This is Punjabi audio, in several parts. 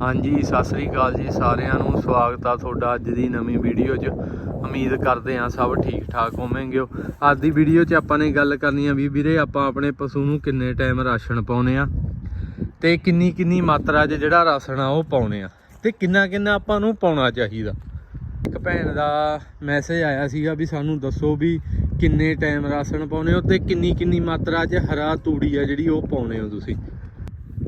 ਹਾਂਜੀ, ਸਤਿ ਸ੍ਰੀ ਅਕਾਲ ਜੀ, ਸਾਰਿਆਂ ਨੂੰ ਸਵਾਗਤ ਆ ਤੁਹਾਡਾ ਅੱਜ ਦੀ ਨਵੀਂ ਵੀਡੀਓ 'ਚ। ਉਮੀਦ ਕਰਦੇ ਆ ਸਭ ਠੀਕ ਠਾਕ ਹੋਵੋਗੇ। ਅੱਜ ਦੀ ਵੀਡੀਓ 'ਚ ਆਪਾਂ ਨੇ ਗੱਲ ਕਰਨੀ ਆ ਵੀ ਵੀਰੇ ਆਪਾਂ ਆਪਣੇ ਪਸ਼ੂ ਨੂੰ ਕਿੰਨੇ ਟਾਈਮ ਰਾਸ਼ਨ ਪਾਉਨੇ ਆ ਤੇ ਕਿੰਨੀ ਕਿੰਨੀ ਮਾਤਰਾ 'ਚ ਜਿਹੜਾ ਰਾਸ਼ਨ ਆ ਉਹ ਪਾਉਨੇ ਆ ਤੇ ਕਿੰਨਾ ਕਿੰਨਾ ਆਪਾਂ ਨੂੰ ਪਾਉਣਾ ਚਾਹੀਦਾ। ਇੱਕ ਭੈਣ ਦਾ ਮੈਸੇਜ ਆਇਆ ਸੀਗਾ ਵੀ ਸਾਨੂੰ ਦੱਸੋ ਵੀ ਕਿੰਨੇ ਟਾਈਮ ਰਾਸ਼ਨ ਪਾਉਨੇ ਹੋ ਤੇ ਕਿੰਨੀ ਕਿੰਨੀ ਮਾਤਰਾ 'ਚ ਹਰਾ ਤੂੜੀ ਆ ਜਿਹੜੀ ਉਹ ਪਾਉਨੇ ਹੋ ਤੁਸੀਂ।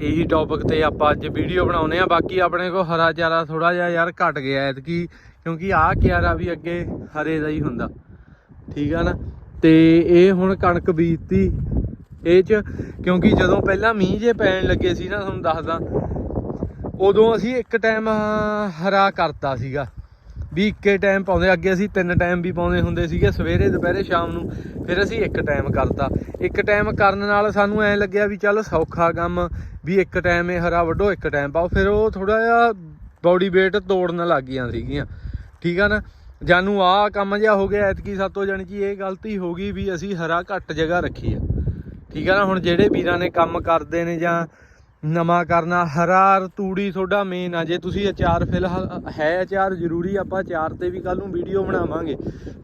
ਇਹੀ ਟੌਪਿਕ ਤੇ ਆਪਾਂ ਅੱਜ ਵੀਡੀਓ ਬਣਾਉਨੇ ਆ। ਬਾਕੀ ਆਪਣੇ ਕੋ ਹਰਾ ਚਾਰਾ ਥੋੜਾ ਜਿਹਾ ਯਾਰ ਘਟ ਗਿਆ ਐਤਕੀ, ਕਿਉਂਕਿ ਆਹ ਕਿਆਰਾ ਵੀ ਅੱਗੇ ਹਰੇ ਦਾ ਹੀ ਹੁੰਦਾ। ਠੀਕ ਆ ਨਾ? ਤੇ ਇਹ ਹੁਣ ਕਣਕ ਬੀਜਤੀ ਇਹ ਚ, ਕਿਉਂਕਿ ਜਦੋਂ ਪਹਿਲਾਂ ਮੀਂਹ ਜੇ ਪੈਣ ਲੱਗੇ ਸੀ ਨਾ, ਤੁਹਾਨੂੰ ਦੱਸਦਾ, ਉਦੋਂ ਅਸੀਂ ਇੱਕ ਟਾਈਮ ਹਰਾ ਕਰਤਾ ਸੀਗਾ। ਵੀ ਇੱਕੇ ਟਾਈਮ ਪਾਉਂਦੇ, ਅੱਗੇ ਅਸੀਂ ਤਿੰਨ ਟਾਈਮ ਵੀ ਪਾਉਂਦੇ ਹੁੰਦੇ ਸੀਗੇ, ਸਵੇਰੇ, ਦੁਪਹਿਰੇ, ਸ਼ਾਮ ਨੂੰ, ਫਿਰ ਅਸੀਂ ਇੱਕ ਟਾਈਮ ਕਰਤਾ। ਇੱਕ ਟਾਈਮ ਕਰਨ ਨਾਲ ਸਾਨੂੰ ਐ ਲੱਗਿਆ ਵੀ ਚੱਲ ਸੌਖਾ ਕੰਮ, ਵੀ ਇੱਕ ਟਾਈਮ ਇਹ ਹਰਾ ਵੱਢੋ, ਇੱਕ ਟਾਈਮ ਪਾਓ, ਫਿਰ ਉਹ ਥੋੜਾ ਜਿਹਾ ਬਾਡੀ weight ਤੋੜਨ ਲੱਗ ਗਈਆਂ ਸੀਗੀਆਂ। ਠੀਕ ਆ ਨਾ? ਜਾਨੂੰ ਆਹ ਕੰਮ ਜਿਹਾ ਹੋ ਗਿਆ, ਐਤਕੀ ਸਾਤੋਂ ਜਾਣੀ ਕਿ ਇਹ ਗਲਤੀ ਹੋ ਗਈ ਵੀ ਅਸੀਂ ਹਰਾ ਘੱਟ ਜਗ੍ਹਾ ਰੱਖੀ ਆ। ਠੀਕ ਆ ਨਾ? ਹੁਣ ਜਿਹੜੇ ਵੀਰਾਂ ਨੇ ਕੰਮ ਕਰਦੇ ਨੇ ਜਾਂ ਨਵਾਂ ਕਰਨਾ, ਹਰਾ ਤੂੜੀ ਤੁਹਾਡਾ ਮੇਨ ਆ। ਜੇ ਤੁਸੀਂ ਅਚਾਰ ਫਿਲਹਾਲ ਹੈ ਅਚਾਰ ਜ਼ਰੂਰੀ, ਆਪਾਂ ਅਚਾਰ ਤੇ ਵੀ ਕੱਲ ਨੂੰ ਵੀਡੀਓ ਬਣਾਵਾਂਗੇ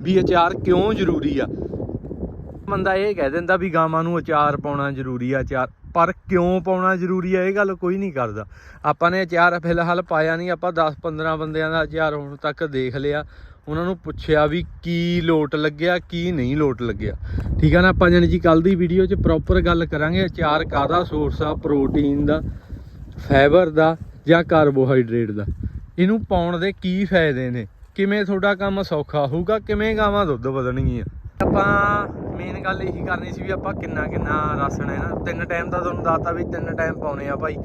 ਵੀ ਅਚਾਰ ਕਿਉਂ ਜ਼ਰੂਰੀ ਆ। ਬੰਦਾ ਇਹ ਕਹਿ ਦਿੰਦਾ ਵੀ ਗਾਵਾਂ ਨੂੰ ਅਚਾਰ ਪਾਉਣਾ ਜ਼ਰੂਰੀ ਆ, ਅਚਾਰ। ਪਰ ਕਿਉਂ ਪਾਉਣਾ ਜ਼ਰੂਰੀ ਆ, ਇਹ ਗੱਲ ਕੋਈ ਨਹੀਂ ਕਰਦਾ। ਆਪਾਂ ਨੇ ਅਚਾਰ ਫਿਲਹਾਲ ਪਾਇਆ ਨਹੀਂ, ਆਪਾਂ 10 15 ਬੰਦਿਆਂ ਦਾ ਅਚਾਰ ਹੁਣ ਤੱਕ ਦੇਖ ਲਿਆ। ਉਹਨਾਂ ਨੂੰ ਪੁੱਛਿਆ ਵੀ ਕੀ ਲੋਟ ਲੱਗਿਆ, ਕੀ ਨਹੀਂ ਲੋਟ ਲੱਗਿਆ। ਠੀਕ ਆ ਨਾ, ਆਪਾਂ ਜਾਨੀ ਜੀ ਕੱਲ ਦੀ ਵੀਡੀਓ 'ਚ ਪ੍ਰੋਪਰ ਗੱਲ ਕਰਾਂਗੇ, ਅਚਾਰ ਕਾਹਦਾ ਸੋਰਸ ਆ ਪ੍ਰੋਟੀਨ ਦਾ ਫਾਈਬਰ ਦਾ ਜਾਂ ਕਾਰਬੋਹਾਈਡਰੇਟ ਦਾ। ਇਹਨੂੰ ਪਾਉਣ ਦੇ ਕੀ ਫਾਇਦੇ ਨੇ? ਕਿਵੇਂ ਤੁਹਾਡਾ ਕੰਮ ਸੌਖਾ ਹੋਊਗਾ, ਕਿਵੇਂ ਗਾਵਾਂ ਦੁੱਧ ਵਧਣਗੀਆਂ? ਆਪਾਂ ਮੇਨ ਗੱਲ ਇਹੀ ਕਰਨੀ ਸੀ ਵੀ ਆਪਾਂ ਕਿੰਨਾ ਕਿੰਨਾ ਰਾਸ਼ਨ ਹੈ ਨਾ ਤਿੰਨ ਟਾਈਮ ਦਾ ਤੁਹਾਨੂੰ ਦੱਸਤਾ ਵੀ ਤਿੰਨ ਟਾਈਮ ਪਾਉਣੇ ਆ ਭਾਈ।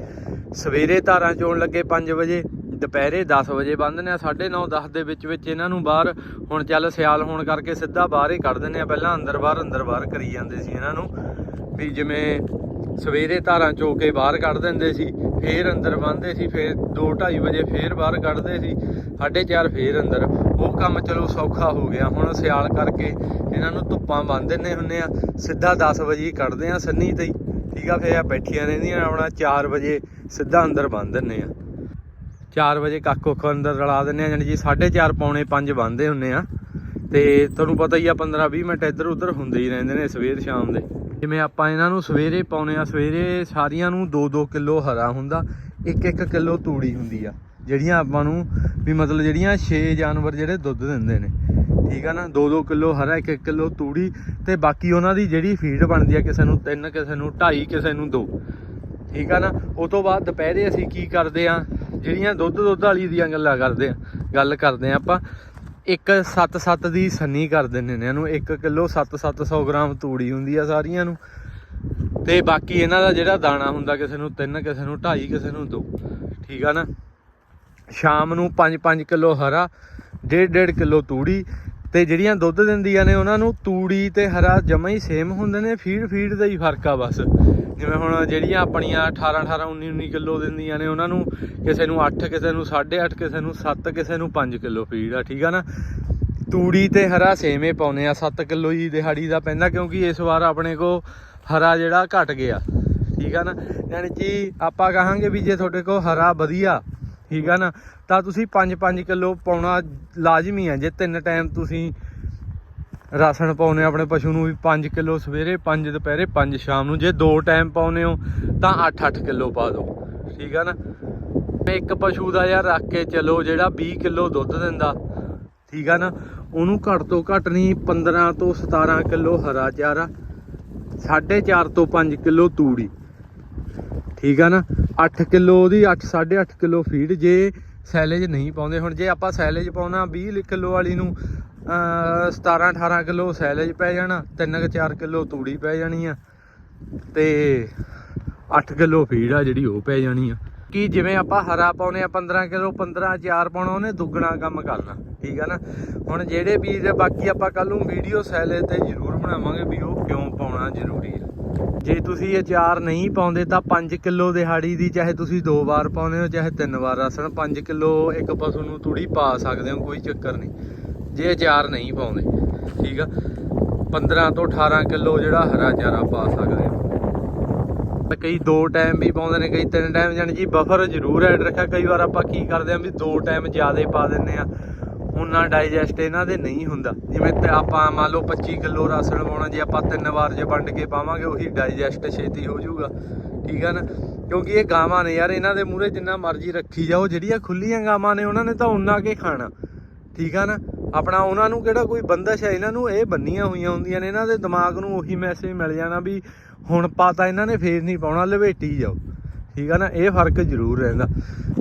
ਸਵੇਰੇ ਧਾਰਾਂ ਚੋਣ ਲੱਗੇ 5 ਵਜੇ ਦੁਪਹਿਰੇ 10 ਵਜੇ ਬੰਨ੍ਹਨੇ ਆ 9:30 10 ਦੇ ਵਿੱਚ ਵਿੱਚ ਇਹਨਾਂ ਨੂੰ ਬਾਹਰ ਹੁਣ ਚੱਲ ਸਿਆਲ ਹੋਣ ਕਰਕੇ ਸਿੱਧਾ ਬਾਹਰ ਹੀ ਕੱਢ ਦਿੰਦੇ ਆ ਪਹਿਲਾਂ ਅੰਦਰ ਬਾਹਰ ਅੰਦਰ ਬਾਹਰ ਕਰੀ ਜਾਂਦੇ ਸੀ ਇਹਨਾਂ ਨੂੰ। ਵੀ ਜਿਵੇਂ ਸਵੇਰੇ ਧਾਰਾਂ ਚੋ ਕੇ ਬਾਹਰ ਕੱਢ ਦਿੰਦੇ ਸੀ, ਫੇਰ ਅੰਦਰ ਬੰਨ੍ਹਦੇ ਸੀ, ਫੇਰ 2:30 ਵਜੇ ਫੇਰ ਬਾਹਰ ਕੱਢਦੇ ਸੀ 4:30 ਫੇਰ ਅੰਦਰ। ਉਹ ਕੰਮ ਚਲੋ ਸੌਖਾ ਹੋ ਗਿਆ। ਹੁਣ ਸਿਆਲ ਕਰਕੇ ਇਹਨਾਂ ਨੂੰ ਧੁੱਪਾਂ ਬੰਨ ਦਿੰਦੇ ਹੁੰਨੇ ਆ ਸਿੱਧਾ 10 ਵਜੇ ਹੀ ਕੱਢਦੇ ਆ ਸੰਨੀ ਤੇ ਹੀ। ਠੀਕ ਆ, ਫੇਰ ਆ ਬੈਠੀਆਂ ਰਹਿੰਦੀਆਂ ਆਪਣਾ 4 ਵਜੇ ਸਿੱਧਾ ਅੰਦਰ ਬੰਨ ਦਿੰਨੇ ਆ 4 ਵਜੇ ਕੱਖ ਕੁੱਖ ਅੰਦਰ ਰਲਾ ਦਿੰਨੇ ਆ, ਜਾਣੀ ਜੀ 4:30 ਪੌਣੇ 5 ਬੰਨਦੇ ਹੁੰਨੇ ਆ। ਤੇ ਤੁਹਾਨੂੰ ਪਤਾ ਹੀ ਆ 15 20 ਮਿੰਟ ਇੱਧਰ ਉੱਧਰ ਹੁੰਦੇ ਹੀ ਰਹਿੰਦੇ ਨੇ ਸਵੇਰ ਸ਼ਾਮ ਦੇ। ਜਿਵੇਂ ਆਪਾਂ ਇਹਨਾਂ ਨੂੰ ਸਵੇਰੇ ਪਾਉਨੇ ਆ, ਸਵੇਰੇ ਸਾਰੀਆਂ ਨੂੰ 2-2 ਕਿਲੋ ਹਰਾ ਹੁੰਦਾ 1-1 ਕਿਲੋ ਤੂੜੀ ਹੁੰਦੀ ਆ, ਜਿਹੜੀਆਂ ਆਪਾਂ ਨੂੰ ਵੀ ਮਤਲਬ ਜਿਹੜੀਆਂ 6 ਜਾਨਵਰ ਜਿਹੜੇ ਦੁੱਧ ਦਿੰਦੇ ਨੇ। ਠੀਕ ਆ ਨਾ? 2-2 ਕਿਲੋ ਹਰਾ 1-1 ਕਿਲੋ ਤੂੜੀ ਤੇ ਬਾਕੀ ਉਹਨਾਂ ਦੀ ਜਿਹੜੀ ਫੀਡ ਬਣਦੀ ਆ, ਕਿਸੇ ਨੂੰ 3 ਕਿਸੇ ਨੂੰ 2.5 ਕਿਸੇ ਨੂੰ 2 ਠੀਕ ਆ ਨਾ? ਉਹ ਤੋਂ ਬਾਅਦ ਦੁਪਹਿਰੇ ਅਸੀਂ ਕੀ ਕਰਦੇ ਆ ਜਿਹੜੀਆਂ ਦੁੱਧ ਦੁੱਧ ਵਾਲੀ ਦੀਆਂ ਗੱਲਾਂ ਕਰਦੇ ਆ, ਗੱਲ ਕਰਦੇ ਆ ਆਪਾਂ, ਇੱਕ 7-7 ਦੀ ਸੰਨੀ ਕਰ ਦਿੰਦੇ ਨੇ ਇਹਨੂੰ 1 ਕਿਲੋ 7-700 ਗ੍ਰਾਮ ਤੂੜੀ ਹੁੰਦੀ ਆ ਸਾਰੀਆਂ ਨੂੰ। ਤੇ ਬਾਕੀ ਇਹਨਾਂ ਦਾ ਜਿਹੜਾ ਦਾਣਾ ਹੁੰਦਾ ਕਿਸੇ ਨੂੰ 3 ਕਿਸੇ ਨੂੰ 2.5 ਕਿਸੇ ਨੂੰ 2 ਠੀਕ ਆ ਨਾ? ਸ਼ਾਮ ਨੂੰ 5-5 ਕਿਲੋ ਹਰਾ 1.5 ਕਿਲੋ ਤੂੜੀ, ਤੇ ਜਿਹੜੀਆਂ ਦੁੱਧ ਦਿੰਦੀਆਂ ਨੇ ਉਹਨਾਂ ਨੂੰ, ਤੂੜੀ ਤੇ ਹਰਾ ਜਮਾ ਹੀ ਸੇਮ ਹੁੰਦੇ ਨੇ, ਫੀਡ ਫੀਡ ਦਾ ਹੀ ਫ਼ਰਕ ਆ ਬਸ। ਜਿਵੇਂ ਹੁਣ ਜਿਹੜੀਆਂ ਆਪਣੀਆਂ 18 18 19 19 ਕਿਲੋ ਦਿੰਦੀਆਂ ਨੇ, ਉਹਨਾਂ ਨੂੰ ਕਿਸੇ ਨੂੰ 8 ਕਿਸੇ ਨੂੰ 8.5 ਕਿਸੇ ਨੂੰ 7 ਕਿਸੇ ਨੂੰ 5 ਕਿਲੋ ਫੀਡ ਆ, ਠੀਕ ਆ ਨਾ? ਤੂੜੀ ਤੇ ਹਰਾ ਸੇਮ ਹੀ ਪਾਉਨੇ ਆ 7 ਕਿਲੋ ਹੀ ਦਿਹਾੜੀ ਦਾ ਪੈਂਦਾ, ਕਿਉਂਕਿ ਇਸ ਵਾਰ ਆਪਣੇ ਕੋ ਹਰਾ ਜਿਹੜਾ ਘਟ ਗਿਆ, ਠੀਕ ਆ ਨਾ? ਯਾਨੀ ਕਿ ਆਪਾਂ ਕਹਾਂਗੇ ਵੀ ਜੇ ਤੁਹਾਡੇ ਕੋ ਹਰਾ ਵਧੀਆ, ਠੀਕ ਆ ਨਾ? ਤਾਂ ਤੁਸੀਂ 5-5 ਕਿਲੋ ਪਾਉਣਾ ਲਾਜ਼ਮੀ ਆ, ਜੇ ਤਿੰਨ ਟਾਈਮ ਤੁਸੀਂ ਰਾਸ਼ਨ ਪਾਉਨੇ ਆਪਣੇ ਪਸ਼ੂ ਨੂੰ ਵੀ 5 ਕਿਲੋ ਸਵੇਰੇ 5 ਦੁਪਹਿਰੇ 5 ਸ਼ਾਮ ਨੂੰ। ਜੇ ਦੋ ਟਾਈਮ ਪਾਉਨੇ ਹੋ, ਤਾਂ 8-8 ਕਿਲੋ ਪਾ ਦਿਓ। ਠੀਕ ਆ ਨਾ? ਇੱਕ ਪਸ਼ੂ ਦਾ ਯਾਰ ਰੱਖ ਕੇ ਚਲੋ, ਜਿਹੜਾ 20 ਕਿਲੋ ਦੁੱਧ ਦਿੰਦਾ। ਠੀਕ ਆ ਨਾ? ਉਹਨੂੰ ਘੱਟ ਤੋਂ ਘੱਟ ਨਹੀਂ 15 ਤੋਂ 17 ਕਿਲੋ ਹਰਾ ਚਾਰਾ 4.5 ਤੋਂ 5 ਕਿਲੋ ਤੂੜੀ। ਠੀਕ ਆ ਨਾ? 8 ਕਿਲੋ ਉਹਦੀ 8 8.5 ਕਿਲੋ ਫੀਡ। ਜੇ ਸੈਲੇਜ ਨਹੀਂ ਪਾਉਂਦੇ। ਹੁਣ ਜੇ ਆਪਾਂ ਸੈਲੇਜ ਪਾਉਣਾ 20 ਕਿਲੋ ਵਾਲੀ ਨੂੰ 17 18 ਕਿਲੋ ਸੈਲੇਜ ਪੈ ਜਾਣਾ 3 4 ਕਿਲੋ ਤੂੜੀ ਪੈ ਜਾਣੀ ਆ, ਤੇ 8 ਕਿਲੋ ਫੀਡ ਆ ਜਿਹੜੀ ਉਹ ਪੈ ਜਾਣੀ ਆ। ਕਿ ਜਿਵੇਂ ਆਪਾਂ ਹਰਾ ਪਾਉਨੇ ਆ 15 ਕਿਲੋ 15 ਚਾਰ ਪਾਉਣਾ, ਉਹਨੇ ਦੁੱਗਣਾ ਕੰਮ ਕਰਨਾ, ਠੀਕ ਆ ਨਾ? ਹੁਣ ਜਿਹੜੇ ਵੀਰ, ਬਾਕੀ ਆਪਾਂ ਕੱਲ ਨੂੰ ਵੀਡੀਓ ਸੈਲੇਜ ਤੇ ਜ਼ਰੂਰ ਬਣਾਵਾਂਗੇ ਵੀ ਉਹ ਕਿਉਂ ਪਾਉਣਾ ਜ਼ਰੂਰੀ ਆ। ਜੇ ਤੁਸੀਂ ਅਚਾਰ ਨਹੀਂ ਪਾਉਂਦੇ ਤਾਂ 5 ਕਿਲੋ ਦਿਹਾੜੀ ਦੀ, ਚਾਹੇ ਤੁਸੀਂ ਦੋ ਵਾਰ ਪਾਉਂਦੇ ਹੋ, ਚਾਹੇ ਤਿੰਨ ਵਾਰ ਰਾਸਣ 5 ਕਿਲੋ ਇੱਕ ਪਸ਼ੂ ਨੂੰ ਤੂੜੀ ਪਾ ਸਕਦੇ ਹੋ, ਕੋਈ ਚੱਕਰ ਨਹੀਂ। ਜੇ ਅਚਾਰ ਨਹੀਂ ਪਾਉਂਦੇ, ਠੀਕ ਆ? 15 ਤੋਂ 18 ਕਿਲੋ ਜਿਹੜਾ ਹਰਾ ਚਾਰਾ ਪਾ ਸਕਦੇ ਹੋ। ਕਈ ਦੋ ਟਾਈਮ ਵੀ ਪਾਉਂਦੇ ਨੇ, ਕਈ ਤਿੰਨ ਟਾਈਮ ਜਾਣੀ ਜੀ ਬਫਰ ਜ਼ਰੂਰ ਐਡ ਰੱਖਿਆ। ਕਈ ਵਾਰ ਆਪਾਂ ਕੀ ਕਰਦੇ ਆਂ ਵੀ ਦੋ ਟਾਈਮ ਜ਼ਿਆਦਾ ਪਾ ਦਿੰਨੇ ਆ। ਉਨਾ ਡਾਈਜੈਸਟ ਇਹਨਾਂ ਦੇ ਨਹੀਂ ਹੁੰਦਾ। ਜਿਵੇਂ ਤੇ ਆਪਾਂ ਮੰਨ ਲਓ 25 ਕਿਲੋ ਰਾਸ਼ਨ ਪਾਉਣਾ ਜੇ ਆਪਾਂ ਤਿੰਨ ਵਾਰ ਜੇ ਵੰਡ ਕੇ ਪਾਵਾਂਗੇ, ਉਹੀ ਡਾਈਜੈਸਟ ਛੇਤੀ ਹੋ ਜਾਊਗਾ। ਠੀਕ ਆ ਨਾ? ਕਿਉਂਕਿ ਇਹ ਗਾਵਾਂ ਨੇ ਯਾਰ, ਇਹਨਾਂ ਦੇ ਮੂਹਰੇ ਜਿੰਨਾ ਮਰਜ਼ੀ ਰੱਖੀ ਜਾਓ, ਜਿਹੜੀਆਂ ਖੁੱਲੀਆਂ ਗਾਵਾਂ ਨੇ, ਉਹਨਾਂ ਨੇ ਤਾਂ ਉਨਾ ਕੇ ਖਾਣਾ। ਠੀਕ ਆ ਨਾ? ਆਪਣਾ ਉਹਨਾਂ ਨੂੰ ਕਿਹੜਾ ਕੋਈ ਬੰਦਸ਼ ਹੈ, ਇਹਨਾਂ ਨੂੰ ਇਹ ਬੰਨੀਆਂ ਹੋਈਆਂ ਹੁੰਦੀਆਂ ਨੇ। ਇਹਨਾਂ ਦੇ ਦਿਮਾਗ ਨੂੰ ਉਹੀ ਮੈਸੇਜ ਮਿਲ ਜਾਣਾ ਵੀ ਹੁਣ ਪਾਤਾ ਇਹਨਾਂ ਨੇ ਫੇਰ ਨਹੀਂ ਪਾਉਣਾ ਲਵੇਟੀ ਜਾਓ। ਠੀਕ ਆ ਨਾ, ਇਹ ਫ਼ਰਕ ਜ਼ਰੂਰ ਰਹਿੰਦਾ।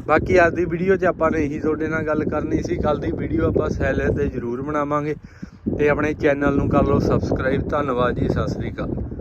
ਬਾਕੀ ਅੱਜ ਦੀ ਵੀਡੀਓ 'ਚ ਆਪਾਂ ਨੇ ਇਹੀ ਤੁਹਾਡੇ ਨਾਲ ਗੱਲ ਕਰਨੀ ਸੀ ਕੱਲ ਦੀ ਵੀਡੀਓ ਆਪਾਂ ਸੈਲਰ ਤੇ ਜ਼ਰੂਰ ਬਣਾਵਾਂਗੇ। ਤੇ ਆਪਣੇ ਚੈਨਲ ਨੂੰ ਕਰ ਲਓ ਸਬਸਕ੍ਰਾਈਬ ਧੰਨਵਾਦ ਜੀ, ਸਤਿ ਸ੍ਰੀ ਅਕਾਲ।